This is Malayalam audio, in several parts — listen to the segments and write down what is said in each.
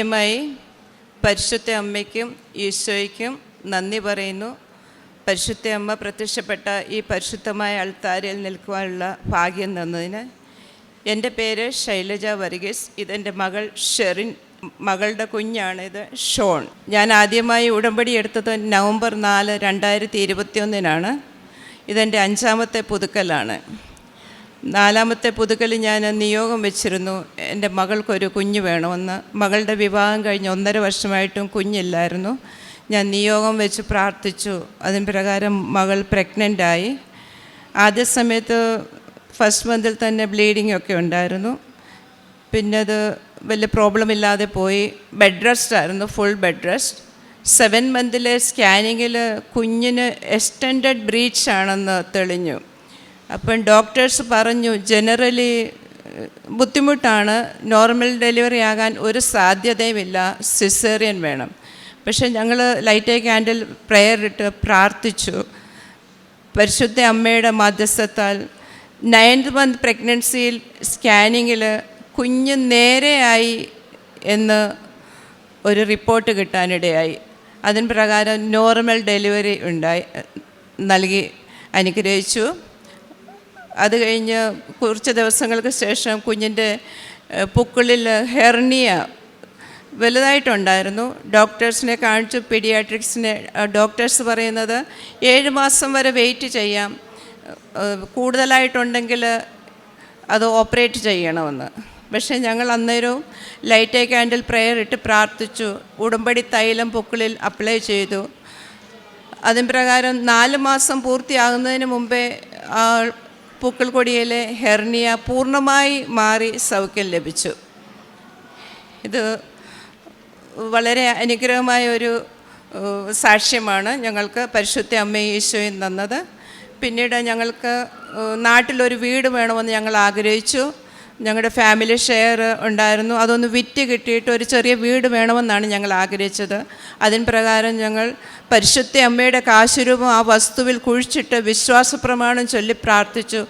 ആദ്യമായി പരിശുദ്ധ അമ്മയ്ക്കും ഈശോയ്ക്കും നന്ദി പറയുന്നു. പരിശുദ്ധ അമ്മ പ്രത്യക്ഷപ്പെട്ട ഈ പരിശുദ്ധമായ അൾത്താരയിൽ നിൽക്കുവാനുള്ള ഭാഗ്യം തന്നതിന് എന്റെ പേര് ശൈലജ വർഗീസ്. ഇതെന്റെ മകൾ ഷെറിൻ മകളുടെ കുഞ്ഞാണിത് ഷോൺ. ഞാൻ ആദ്യമായി ഉടമ്പടി എടുത്തത് നവംബർ നാല് രണ്ടായിരത്തി ഇരുപത്തിയൊന്നിനാണ്. ഇതെന്റെ അഞ്ചാമത്തെ പുതുക്കലാണ്. നാലാമത്തെ പുതുക്കൽ ഞാൻ നിയോഗം വെച്ചിരുന്നു. എന്റെ മകൾക്കൊരു കുഞ്ഞ് വേണമെന്ന്. മകളുടെ വിവാഹം കഴിഞ്ഞ് ഒന്നര വർഷമായിട്ടും കുഞ്ഞില്ലായിരുന്നു. ഞാൻ നിയോഗം വെച്ച് പ്രാർത്ഥിച്ചു. അതിന് പ്രകാരം മകൾ പ്രഗ്നന്റായി ആദ്യ സമയത്ത് ഫസ്റ്റ് മന്തിൽ തന്നെ ബ്ലീഡിംഗ് ഒക്കെ ഉണ്ടായിരുന്നു. പിന്നെ അത് വലിയ പ്രോബ്ലം ഇല്ലാതെ പോയി. ബെഡ് റെസ്റ്റ് ആയിരുന്നു ഫുൾ ബെഡ് റെസ്റ്റ് സെവൻ മന്തിലെ സ്കാനിങ്ങിൽ കുഞ്ഞിന് എക്സ്റ്റൻഡഡ് ബ്രീച്ച് ആണെന്ന് തെളിഞ്ഞു. അപ്പം ഡോക്ടേഴ്സ് പറഞ്ഞു ജനറലി ബുദ്ധിമുട്ടാണ്. നോർമൽ ഡെലിവറി ആകാൻ ഒരു സാധ്യതയുമില്ല. സിസേറിയൻ വേണം. പക്ഷേ ഞങ്ങൾ ലൈറ്റ് ക്യാൻഡിൽ പ്രെയർ ഇട്ട് പ്രാർത്ഥിച്ചു. പരിശുദ്ധ അമ്മയുടെ മധ്യസ്ഥത്താൽ നയൻത് മന്ത് പ്രഗ്നൻസിയിൽ സ്കാനിങ്ങിൽ കുഞ്ഞ് നേരെയായി എന്ന് ഒരു റിപ്പോർട്ട് കിട്ടാനിടയായി. അതിന് പ്രകാരം നോർമൽ ഡെലിവറി ഉണ്ടായി നൽകി അനുഗ്രഹിച്ചു. അത് കഴിഞ്ഞ് കുറച്ച് ദിവസങ്ങൾക്ക് ശേഷം കുഞ്ഞിന്റെ പൊക്കിളിൽ ഹെർണിയ വലുതായിട്ടുണ്ടായിരുന്നു. ഡോക്ടേഴ്സിനെ കാണിച്ചു പീഡിയാട്രിക്സിനെ ഡോക്ടേഴ്സ് പറയുന്നത് ഏഴ് മാസം വരെ വെയിറ്റ് ചെയ്യാം. കൂടുതലായിട്ടുണ്ടെങ്കിൽ അത് ഓപ്പറേറ്റ് ചെയ്യണമെന്ന്. പക്ഷേ ഞങ്ങൾ അന്നേരവും ലൈറ്റ് ക്യാൻഡിൽ പ്രെയർ ഇട്ട് പ്രാർത്ഥിച്ചു. ഉടമ്പടി തൈലം പൊക്കിളിൽ അപ്ലൈ ചെയ്തു. അതിൻ പ്രകാരം നാല് മാസം പൂർത്തിയാകുന്നതിന് മുമ്പേ ആ പൂക്കൾ കൊടിയിലെ ഹെർണിയ പൂർണമായി മാറി സൗഖ്യം ലഭിച്ചു. ഇത് വളരെ അനുഗ്രഹമായ ഒരു സാക്ഷ്യമാണ് ഞങ്ങൾക്ക് പരിശുദ്ധ അമ്മയും ഈശോയും തന്നത് പിന്നീട് ഞങ്ങൾക്ക് നാട്ടിലൊരു വീട് വേണമെന്ന് ഞങ്ങൾ ആഗ്രഹിച്ചു. ഞങ്ങളുടെ ഫാമിലി ഷെയർ ഉണ്ടായിരുന്നു. അതൊന്ന് വിറ്റ് കിട്ടിയിട്ട് ഒരു ചെറിയ വീട് വേണമെന്നാണ് ഞങ്ങൾ ആഗ്രഹിച്ചത്. അതിന് പ്രകാരം ഞങ്ങൾ പരിശുദ്ധ അമ്മയുടെ കാശുരൂപം ആ വസ്തുവിൽ കുഴിച്ചിട്ട് വിശ്വാസപ്രമാണം ചൊല്ലി പ്രാർത്ഥിച്ചു.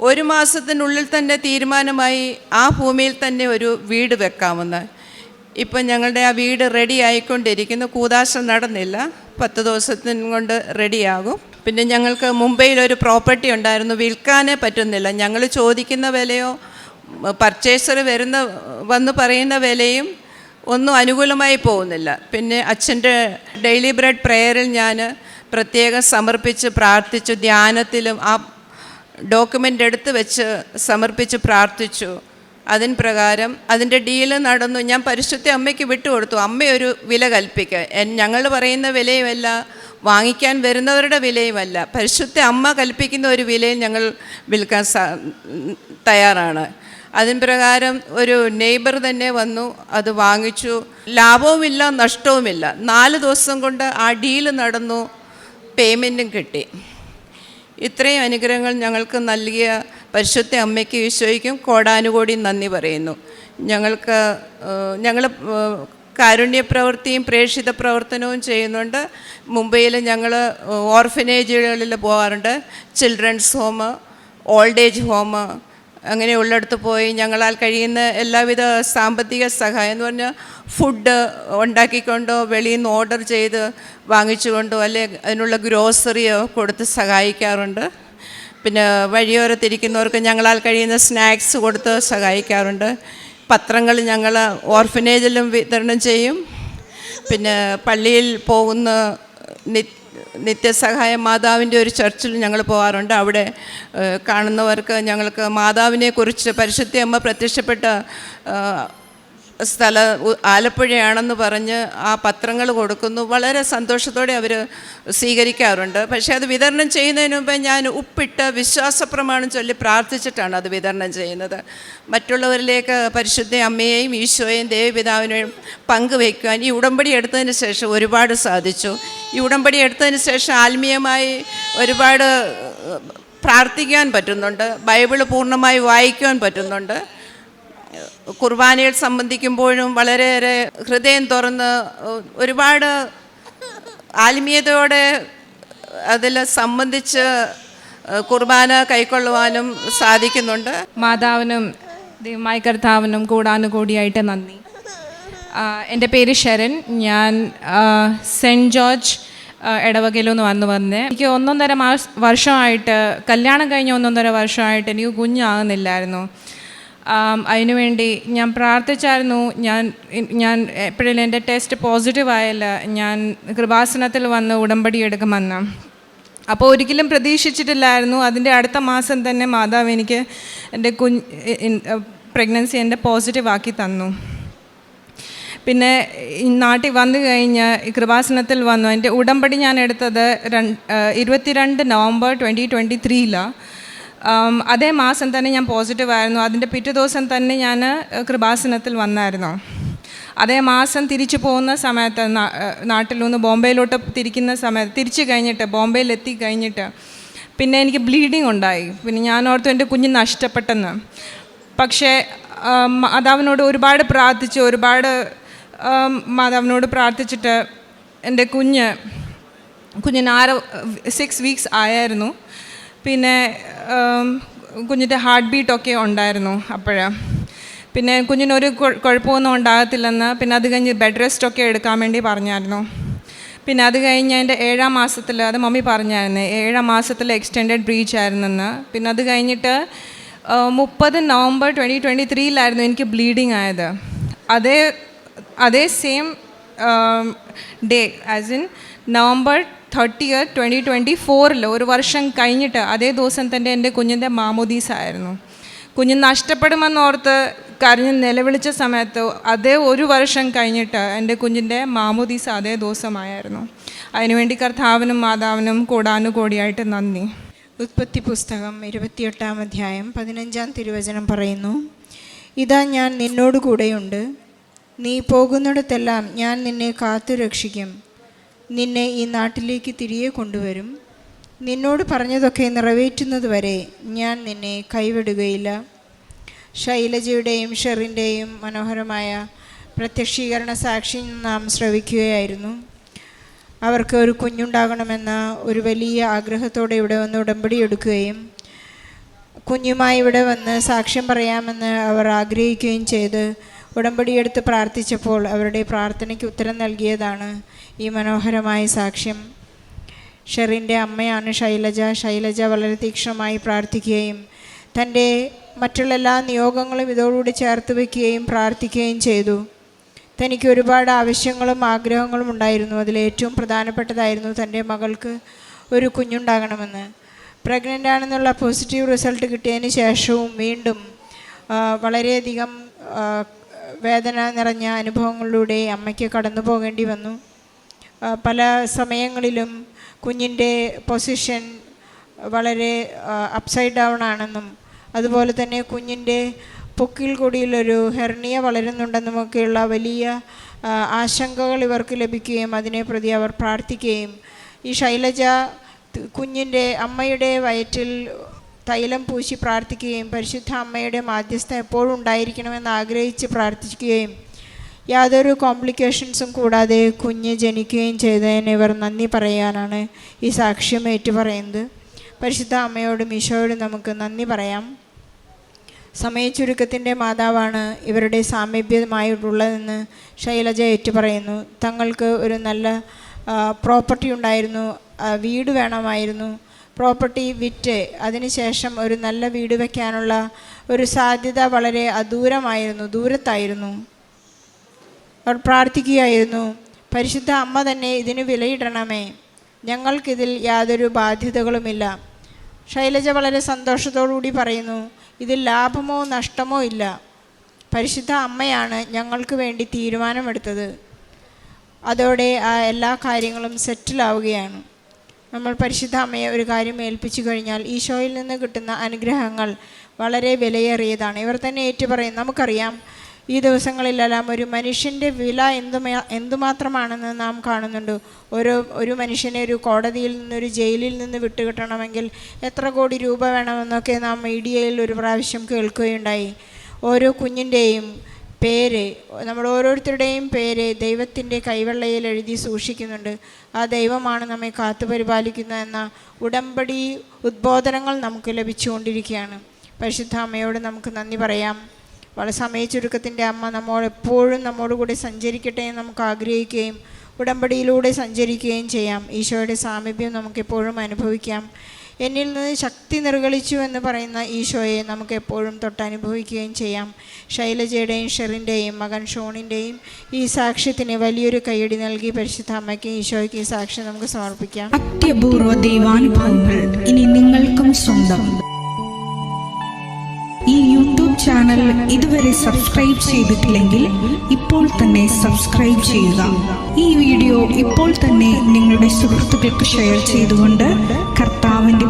ഒരു മാസത്തിനുള്ളിൽ തന്നെ തീരുമാനമായി ആ ഭൂമിയിൽ തന്നെ ഒരു വീട് വെക്കാമെന്ന്. ഇപ്പം ഞങ്ങളുടെ ആ വീട് റെഡി ആയിക്കൊണ്ടിരിക്കുന്നു. കൂതാശ നടന്നില്ല. പത്ത് ദിവസത്തിന് കൊണ്ട് റെഡിയാകും പിന്നെ ഞങ്ങൾക്ക് മുംബൈയിൽ ഒരു പ്രോപ്പർട്ടി ഉണ്ടായിരുന്നു. വിൽക്കാനേ പറ്റുന്നില്ല. ഞങ്ങൾ ചോദിക്കുന്ന വിലയോ പർച്ചേസർ വരുന്ന വന്ന് പറയുന്ന വിലയും ഒന്നും അനുകൂലമായി പോകുന്നില്ല. പിന്നെ അച്ഛന്റെ ഡെയിലി ബ്രെഡ് പ്രെയറിൽ ഞാൻ പ്രത്യേകം സമർപ്പിച്ച് പ്രാർത്ഥിച്ചു. ധ്യാനത്തിലും ആ ഡോക്യുമെന്റ് എടുത്ത് വെച്ച് സമർപ്പിച്ച് പ്രാർത്ഥിച്ചു. അതിന് പ്രകാരം അതിന്റെ ഡീൽ നടന്നു. ഞാൻ പരിശുദ്ധ അമ്മയ്ക്ക് വിട്ടുകൊടുത്തു. അമ്മയൊരു വില കൽപ്പിക്കുക ഞങ്ങൾ പറയുന്ന വിലയുമല്ല. വാങ്ങിക്കാൻ വരുന്നവരുടെ വിലയുമല്ല. പരിശുദ്ധ അമ്മ കൽപ്പിക്കുന്ന ഒരു വിലയിൽ ഞങ്ങൾ വിൽക്കാൻ തയ്യാറാണ്. അതിന് പ്രകാരം ഒരു നെയ്ബർ തന്നെ വന്നു. അത് വാങ്ങിച്ചു. ലാഭവുമില്ല നഷ്ടവുമില്ല. നാല് ദിവസം കൊണ്ട് ആ ഡീൽ നടന്നു. പേയ്മെന്റും കിട്ടി. ഇത്രയും അനുഗ്രഹങ്ങൾ ഞങ്ങൾക്ക് നൽകിയ പരിശുദ്ധ അമ്മയ്ക്ക് ഈശോയ്ക്കും കോടാനുകോടി നന്ദി പറയുന്നു. ഞങ്ങൾക്ക് ഞങ്ങൾ കാരുണ്യപ്രവൃത്തിയും പ്രേക്ഷിത പ്രവർത്തനവും ചെയ്യുന്നുണ്ട്. മുംബൈയിൽ ഞങ്ങൾ ഓർഫനേജുകളിൽ പോകാറുണ്ട് children's home old age home അങ്ങനെയുള്ളിടത്ത് പോയി ഞങ്ങളാൽ കഴിയുന്ന എല്ലാവിധ സാമ്പത്തിക സഹായം എന്ന് പറഞ്ഞാൽ ഫുഡ് ഉണ്ടാക്കിക്കൊണ്ടോ വെളിയിൽ നിന്ന് ഓർഡർ ചെയ്ത് വാങ്ങിച്ചുകൊണ്ടോ അല്ലെ അതിനുള്ള ഗ്രോസറിയോ കൊടുത്ത് സഹായിക്കാറുണ്ട്. പിന്നെ വഴിയോരത്തിരിക്കുന്നവർക്ക് ഞങ്ങളാൽ കഴിയുന്ന സ്നാക്സ് കൊടുത്ത് സഹായിക്കാറുണ്ട്. പത്രങ്ങൾ ഞങ്ങൾ ഓർഫനേജിലും വിതരണം ചെയ്യും. പിന്നെ പള്ളിയിൽ പോകുന്ന നിത്യസഹായ മാതാവിന്റെ ഒരു ചർച്ചിൽ ഞങ്ങൾ പോകാറുണ്ട് അവിടെ കാണുന്നവർക്ക് ഞങ്ങൾക്ക് മാതാവിനെക്കുറിച്ച് പരിശുദ്ധ അമ്മ പ്രത്യക്ഷപ്പെട്ട സ്ഥല ആലപ്പുഴയാണെന്ന് പറഞ്ഞ് ആ പത്രങ്ങൾ കൊടുക്കുന്നു. വളരെ സന്തോഷത്തോടെ അവർ സ്വീകരിക്കാറുണ്ട്. പക്ഷേ അത് വിതരണം ചെയ്യുന്നതിന് മുമ്പ് ഞാൻ ഉപ്പിട്ട് വിശ്വാസപ്രമാണം ചൊല്ലി പ്രാർത്ഥിച്ചിട്ടാണ് അത് വിതരണം ചെയ്യുന്നത്. മറ്റുള്ളവരിലേക്ക് പരിശുദ്ധ അമ്മയെയും ഈശോയെയും ദേവപിതാവിനെയും പങ്കുവയ്ക്കുവാൻ ഈ ഉടമ്പടി എടുത്തതിന് ശേഷം ഒരുപാട് സാധിച്ചു. ഈ ഉടമ്പടി എടുത്തതിന് ശേഷം ആത്മീയമായി ഒരുപാട് പ്രാർത്ഥിക്കാൻ പറ്റുന്നുണ്ട്. ബൈബിൾ പൂർണമായി വായിക്കുവാൻ പറ്റുന്നുണ്ട്. കുർബാനയിൽ സംബന്ധിക്കുമ്പോഴും വളരെയേറെ ഹൃദയം തുറന്ന് ഒരുപാട് ആത്മീയതയോടെ അതിൽ സംബന്ധിച്ച് കുർബാന കൈക്കൊള്ളുവാനും സാധിക്കുന്നുണ്ട്. മാതാവിനും ദൈവമായ കർത്താവിനും കൂടാനുകൂടിയായിട്ട് നന്ദി. എന്റെ പേര് ശരൺ. ഞാൻ സെന്റ് ജോർജ് ഇടവകയിൽ നിന്ന് വന്നു വന്നേ. എനിക്ക് ഒന്നൊന്നര മാസ വർഷമായിട്ട് കല്യാണം കഴിഞ്ഞ ഒന്നൊന്നര വർഷമായിട്ട് എനിക്ക് കുഞ്ഞാകുന്നില്ലായിരുന്നു. അതിനുവേണ്ടി ഞാൻ പ്രാർത്ഥിച്ചായിരുന്നു. ഞാൻ ഞാൻ എപ്പോഴും എന്റെ ടെസ്റ്റ് പോസിറ്റീവ് ആയല്ല. ഞാൻ കൃപാസനത്തിൽ വന്ന് ഉടമ്പടി എടുക്കുമെന്ന് അപ്പോൾ ഒരിക്കലും പ്രതീക്ഷിച്ചിട്ടില്ലായിരുന്നു. അതിന്റെ അടുത്ത മാസം തന്നെ മാതാവ് എനിക്ക് എന്റെ കുഞ്ഞ് പ്രഗ്നൻസി എന്റെ പോസിറ്റീവ് ആക്കി തന്നു. പിന്നെ നാട്ടിൽ വന്നു കഴിഞ്ഞ് കൃപാസനത്തിൽ വന്നു. എന്റെ ഉടമ്പടി ഞാൻ എടുത്തത് രണ്ട് ഇരുപത്തിരണ്ട് നവംബർ ട്വന്റി ട്വന്റി ത്രീയിലാണ് അതേ മാസം തന്നെ ഞാൻ പോസിറ്റീവ് ആയിരുന്നു. അതിന്റെ പിറ്റേ ദിവസം തന്നെ ഞാൻ കൃപാസനത്തിൽ വന്നായിരുന്നു. അതേ മാസം തിരിച്ചു പോകുന്ന സമയത്ത് നാട്ടിൽ നിന്ന് ബോംബെയിലോട്ട് തിരിക്കുന്ന സമയത്ത് തിരിച്ചു കഴിഞ്ഞിട്ട് ബോംബെയിൽ എത്തി കഴിഞ്ഞിട്ട് പിന്നെ എനിക്ക് ബ്ലീഡിങ് ഉണ്ടായി. പിന്നെ ഞാൻ ഓർത്തു എന്റെ കുഞ്ഞ് നഷ്ടപ്പെട്ടെന്ന്. പക്ഷേ മാതാവിനോട് ഒരുപാട് പ്രാർത്ഥിച്ചു ഒരുപാട് മാതാവിനോട് പ്രാർത്ഥിച്ചിട്ട് എന്റെ കുഞ്ഞ് കുഞ്ഞിന് ആറ് സിക്സ് വീക്സ് ആയായിരുന്നു. പിന്നെ കുഞ്ഞിന്റെ ഹാർട്ട് ബീറ്റൊക്കെ ഉണ്ടായിരുന്നു അപ്പോഴ്. പിന്നെ കുഞ്ഞിനൊരു കുഴ- കുഴപ്പമൊന്നും ഉണ്ടാകത്തില്ലെന്ന് പിന്നെ അത് കഴിഞ്ഞ് ബെഡ് റെസ്റ്റ് ഒക്കെ എടുക്കാൻ വേണ്ടി പറഞ്ഞായിരുന്നു. പിന്നെ അത് കഴിഞ്ഞ് എന്റെ ഏഴാം മാസത്തിൽ അത് മമ്മി പറഞ്ഞായിരുന്നു ഏഴാം മാസത്തിൽ എക്സ്റ്റെൻഡഡ് ബ്രീച്ച് ആയിരുന്നെന്ന്. പിന്നെ അത് കഴിഞ്ഞിട്ട് മുപ്പത് നവംബർ ട്വന്റി ട്വന്റി ത്രീയിലായിരുന്നു എനിക്ക് ബ്ലീഡിങ് ആയത്. അതേ അതേ same day as in November thirtieth twenty twenty ഫോറിൽ ഒരു വർഷം കഴിഞ്ഞിട്ട് അതേ ദിവസം തന്നെ എന്റെ കുഞ്ഞിന്റെ മാമോദീസ് ആയിരുന്നു. കുഞ്ഞ് നഷ്ടപ്പെടുമെന്നോർത്ത് കരഞ്ഞ് നിലവിളിച്ച സമയത്ത് അതേ ഒരു വർഷം കഴിഞ്ഞിട്ട് എന്റെ കുഞ്ഞിന്റെ മാമോദീസ അതേ ദിവസമായിരുന്നു. അതിനുവേണ്ടി കർത്താവിനും മാതാവിനും കൂടാനുകൂടിയായിട്ട് നന്ദി. ഉത്പത്തി പുസ്തകം ഇരുപത്തിയെട്ടാം അധ്യായം പതിനഞ്ചാം തിരുവചനം പറയുന്നു ഇതാ ഞാൻ നിന്നോടുകൂടെയുണ്ട്. നീ പോകുന്നിടത്തെല്ലാം ഞാൻ നിന്നെ കാത്തു രക്ഷിക്കും നിന്നെ ഈ നാട്ടിലേക്ക് തിരികെ കൊണ്ടുവരും. നിന്നോട് പറഞ്ഞതൊക്കെ നിറവേറ്റുന്നതുവരെ ഞാൻ നിന്നെ കൈവിടുകയില്ല. ശൈലജയുടെയും ഷെറിന്റെയും മനോഹരമായ പ്രത്യക്ഷീകരണ സാക്ഷി നാം ശ്രവിക്കുകയായിരുന്നു. അവർക്ക് ഒരു കുഞ്ഞുണ്ടാകണമെന്ന ഒരു വലിയ ആഗ്രഹത്തോടെ ഇവിടെ വന്ന് ഉടമ്പടി എടുക്കുകയും കുഞ്ഞുമായി ഇവിടെ വന്ന് സാക്ഷ്യം പറയാമെന്ന് അവർ ആഗ്രഹിക്കുകയും ചെയ്ത് ഉടമ്പടിയെടുത്ത് പ്രാർത്ഥിച്ചപ്പോൾ അവരുടെ പ്രാർത്ഥനയ്ക്ക് ഉത്തരം നൽകിയതാണ് ഈ മനോഹരമായ സാക്ഷ്യം. ഷെറിന്റെ അമ്മയാണ് ശൈലജ. ശൈലജ വളരെ തീക്ഷ്ണമായി പ്രാർത്ഥിക്കുകയും തന്റെ മറ്റുള്ള എല്ലാ നിയോഗങ്ങളും ഇതോടുകൂടി ചേർത്ത് വയ്ക്കുകയും പ്രാർത്ഥിക്കുകയും ചെയ്തു. തനിക്ക് ഒരുപാട് ആവശ്യങ്ങളും ആഗ്രഹങ്ങളും ഉണ്ടായിരുന്നു. അതിലേറ്റവും പ്രധാനപ്പെട്ടതായിരുന്നു തന്റെ മകൾക്ക് ഒരു കുഞ്ഞുണ്ടാകണമെന്ന്. പ്രഗ്നന്റ് ആണെന്നുള്ള പോസിറ്റീവ് റിസൾട്ട് കിട്ടിയതിന് ശേഷവും വീണ്ടും വളരെയധികം വേദന നിറഞ്ഞ അനുഭവങ്ങളിലൂടെ അമ്മയ്ക്ക് കടന്നു പോകേണ്ടി വന്നു. പല സമയങ്ങളിലും കുഞ്ഞിന്റെ പൊസിഷൻ വളരെ അപ്സൈഡ് ഡൗൺ ആണെന്നും അതുപോലെ തന്നെ കുഞ്ഞിന്റെ പൊക്കിൽ കൂടിയിലൊരു ഹെർണിയ വളരുന്നുണ്ടെന്നുമൊക്കെയുള്ള വലിയ ആശങ്കകൾ ഇവർക്ക് ലഭിക്കുകയും അതിനെ പ്രതി അവർ പ്രാർത്ഥിക്കുകയും ഈ ശൈലജ കുഞ്ഞിന്റെ അമ്മയുടെ വയറ്റിൽ തൈലം പൂശി പ്രാർത്ഥിക്കുകയും പരിശുദ്ധ അമ്മയുടെ മാധ്യസ്ഥം എപ്പോഴും ഉണ്ടായിരിക്കണമെന്ന് ആഗ്രഹിച്ച് പ്രാർത്ഥിക്കുകയും യാതൊരു കോംപ്ലിക്കേഷൻസും കൂടാതെ കുഞ്ഞ് ജനിക്കുകയും ചെയ്തതിന് ഇവർ നന്ദി പറയാനാണ് ഈ സാക്ഷ്യം ഏറ്റുപറയുന്നത്. പരിശുദ്ധ അമ്മയോടും ഈശോയോടും നമുക്ക് നന്ദി പറയാം. സമയച്ചുരുക്കത്തിന്റെ മാതാവാണ് ഇവരുടെ സാമീപ്യമായിട്ടുള്ളതെന്ന് ശൈലജ ഏറ്റുപറയുന്നു. തങ്ങൾക്ക് ഒരു നല്ല പ്രോപ്പർട്ടി ഉണ്ടായിരുന്നു വീട് വേണമായിരുന്നു. പ്രോപ്പർട്ടി വിറ്റ് അതിനുശേഷം ഒരു നല്ല വീട് വയ്ക്കാനുള്ള ഒരു സാധ്യത വളരെ അദൂരമായിരുന്നു ദൂരത്തായിരുന്നു. അവർ പ്രാർത്ഥിക്കുകയായിരുന്നു പരിശുദ്ധ അമ്മ തന്നെ ഇതിന് വിലയിടണമേ ഞങ്ങൾക്കിതിൽ യാതൊരു ബാധ്യതകളുമില്ല. ശൈലജ വളരെ സന്തോഷത്തോടുകൂടി പറയുന്നു ഇതിൽ ലാഭമോ നഷ്ടമോ ഇല്ല. പരിശുദ്ധ അമ്മയാണ് ഞങ്ങൾക്ക് വേണ്ടി തീരുമാനമെടുത്തത്. അതോടെ ആ എല്ലാ കാര്യങ്ങളും സെറ്റിലാവുകയാണ്. നമ്മൾ പരിശുദ്ധ അമ്മയെ ഒരു കാര്യം ഏൽപ്പിച്ചു കഴിഞ്ഞാൽ ഈശോയിൽ നിന്ന് കിട്ടുന്ന അനുഗ്രഹങ്ങൾ വളരെ വിലയേറിയതാണ്. ഇവർ തന്നെ ഏറ്റുപറയും നമുക്കറിയാം ഈ ദിവസങ്ങളിലെല്ലാം ഒരു മനുഷ്യന്റെ വില എന്തുമാ എന്തുമാത്രമാണെന്ന് നാം കാണുന്നുണ്ട്. ഒരു ഒരു മനുഷ്യനെ ഒരു കോടതിയിൽ നിന്ന് ഒരു ജയിലിൽ നിന്ന് വിട്ടുകിട്ടണമെങ്കിൽ എത്ര കോടി രൂപ വേണമെന്നൊക്കെ നാം മീഡിയയിൽ ഒരു പ്രാവശ്യം കേൾക്കുകയുണ്ടായി. ഓരോ കുഞ്ഞിന്റെയും പേര് നമ്മൾ ഓരോരുത്തരുടെയും പേര് ദൈവത്തിന്റെ കൈവെള്ളയിൽ എഴുതി സൂക്ഷിക്കുന്നുണ്ട്. ആ ദൈവമാണ് നമ്മെ കാത്തു പരിപാലിക്കുന്നതെന്ന ഉടമ്പടി ഉദ്ബോധനങ്ങൾ നമുക്ക് ലഭിച്ചുകൊണ്ടിരിക്കുകയാണ്. പരിശുദ്ധ അമ്മയോട് നമുക്ക് നന്ദി പറയാം. വളരെ സമയ ചുരുക്കത്തിന്റെ അമ്മ നമ്മോട് എപ്പോഴും നമ്മോട് കൂടി സഞ്ചരിക്കട്ടെ എന്ന് നമുക്ക് ആഗ്രഹിക്കുകയും ഉടമ്പടിയിലൂടെ സഞ്ചരിക്കുകയും ചെയ്യാം. ഈശോയുടെ സാമീപ്യം നമുക്കെപ്പോഴും അനുഭവിക്കാം. എന്നിൽ നിന്ന് ശക്തി നിർഗളിച്ചു എന്ന് പറയുന്ന ഈശോയെ നമുക്ക് എപ്പോഴും തൊട്ടനുഭവിക്കുകയും ചെയ്യാം. ശൈലജയുടെയും ഷെറിന്റെയും മകൻ ഷോണിന്റെയും ഈ സാക്ഷ്യത്തിന് വലിയൊരു കൈയടി നൽകി പരിശുദ്ധ അമ്മയ്ക്ക് ഈശോയ്ക്ക് ഈ സാക്ഷ്യം നമുക്ക് സമർപ്പിക്കാം. അത്യപൂർവ ദൈവാനുഭവങ്ങൾ ഇനി നിങ്ങൾക്കും സ്വന്തം. ഈ യൂട്യൂബ് ചാനൽ ഇതുവരെ സബ്സ്ക്രൈബ് ചെയ്തിട്ടില്ലെങ്കിൽ ഇപ്പോൾ തന്നെ സബ്സ്ക്രൈബ് ചെയ്യുക. ഈ വീഡിയോ ഇപ്പോൾ തന്നെ നിങ്ങളുടെ സുഹൃത്തുക്കൾക്ക് ഷെയർ ചെയ്തുകൊണ്ട്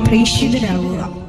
പ്രേക്ഷിതരാകുക